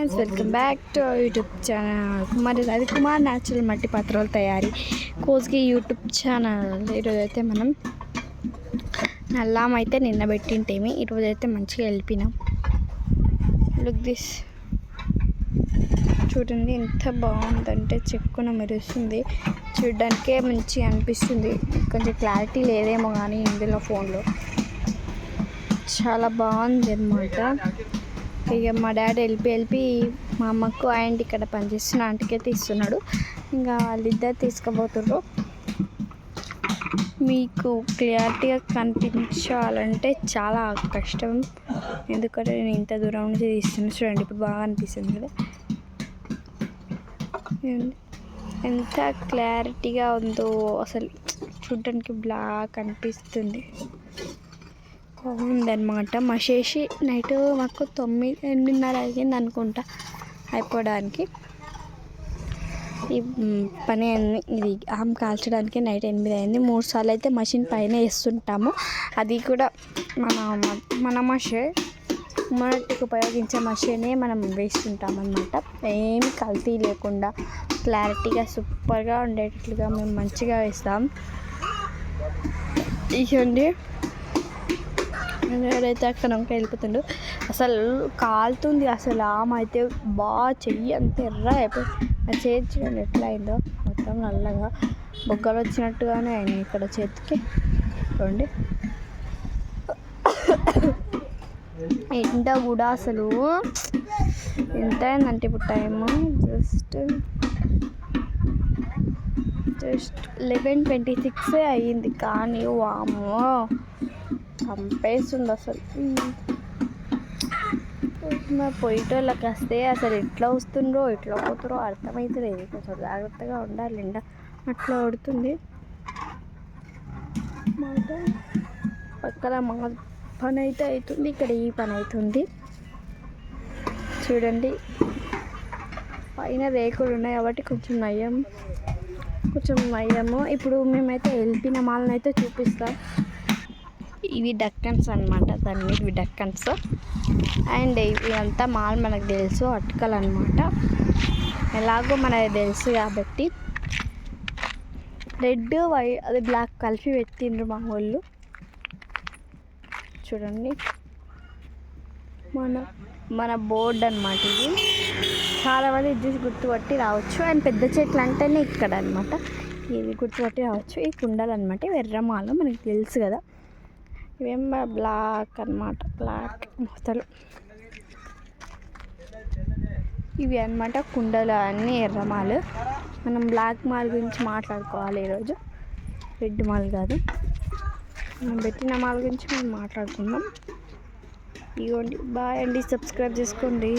Friends welcome back to YouTube channel Kumari Ravikumar natural మట్టి పాత్రల తయారీ కోజ్కి యూట్యూబ్ ఛానల్ ఈరోజు అయితే మనం నల్లాం అయితే నిన్న పెట్టింటేమి ఈరోజు అయితే మంచిగా వెళ్ళిపోయినాం. లుక్ దిస్ చూడండి ఎంత బాగుందంటే చెక్కున మెరుస్తుంది. చూడడానికే మంచిగా అనిపిస్తుంది. కొంచెం క్లారిటీ లేదేమో కానీ ఇందులో ఫోన్లో. చాలా బాగుంది అనమాట ఇక మా డాడీ వెళ్ళి వెళ్ళి మా అమ్మకు ఆంటీ ఇక్కడ పనిచేస్తున్న ఆంటీకే తీస్తున్నాడు. ఇంకా వాళ్ళిద్దరు తీసుకుపోతుర్రు. మీకు క్లియారిటీగా కనిపించాలంటే చాలా కష్టం. ఎందుకంటే నేను ఇంత దూరం నుంచి తీస్తున్నా చూడండి ఇప్పుడు బాగా అనిపిస్తుంది కదా. ఎంత క్లారిటీగా ఉందో అసలు చూడడానికి బ్లాక్ అనిపిస్తుంది. బాగుందన్నమాట మసేసి నైట్ మాకు తొమ్మిది ఎనిమిదిన్నర అయ్యింది అనుకుంటా అయిపోవడానికి. ఈ పని అన్ని ఇది ఆమె కాల్చడానికి నైట్ ఎనిమిది అయింది మూడు సార్లు అయితే మషిన్ పైన వేస్తుంటాము. అది కూడా మన మన మషే మనటికి ఉపయోగించే మషినే మనం వేస్తుంటాం అనమాట ఏమి కల్తీ లేకుండా క్లారిటీగా సూపర్గా ఉండేటట్లుగా మేము మంచిగా వేస్తాం. ఇదండి ఎవరైతే అక్కడ వెళ్ళిపోతుండు. అసలు కాలుతుంది అసలు ఆమె అయితే బాగా చెయ్యి అంత ఎర్ర అయిపోయి ఆ చేతి చూడండి ఎట్లా అయిందో. మొత్తం నల్లగా. బొగ్గలు వచ్చినట్టుగానే అయినాయి ఇక్కడ చేతికి. చూడండి. ఎండ కూడా అసలు ఎంత అయిందంటే ఇప్పుడు time? Just just eleven twenty six అయ్యింది కానీ వామో చంపేస్తుంది అసలు మా పోయేటోళ్ళకి వస్తే అసలు ఎట్లా వస్తుండ్రో ఎట్లా పోతురో అర్థమవుతలేదు కొంచెం జాగ్రత్తగా ఉండాలి ఎండ అట్లా పడుతుంది పక్కన మా పని అయితే అవుతుంది ఇక్కడ ఈ పని అవుతుంది చూడండి పైన రేకులు ఉన్నాయి కాబట్టి కొంచెం నయ్యం కొంచెం నయ్యము ఇప్పుడు మేమైతే వెళ్ళిన మాలను అయితే చూపిస్తాం ఇవి డక్కన్స్ అనమాట దాని మీద ఇవి డక్కన్స్. అండ్ ఇవంతా మాల్ మనకు తెలుసు అటుకలు అనమాట ఎలాగో మనకి తెలుసు కాబట్టి. రెడ్ వైట్ అది బ్లాక్ కలిపి పెట్టిండ్రు మా వాళ్ళు. చూడండి. మన మన బోర్డ్ అనమాట ఇది. చాలా మంది ఇది గుర్తుపట్టి రావచ్చు. అండ్ పెద్ద చెట్లు అంటేనే ఇక్కడ అనమాట ఇది గుర్తుపట్టి రావచ్చు. ఈ కుండలు అనమాట ఎర్రమాల మనకి తెలుసు కదా. ఇవేం బ్లాక్ అన్నమాట. బ్లాక్ మొత్తలు ఇవి అన్నమాట కుండలు అన్నీ ఎర్రమాలు మనం బ్లాక్ మాల్ గురించి మాట్లాడుకోవాలి ఈరోజు. రెడ్ మాల్ కాదు. మనం పెట్టిన మాల్ గురించి మనం మాట్లాడుకుందాం. ఇదిగోండి బాయ్ అండి. సబ్స్క్రైబ్ చేసుకోండి.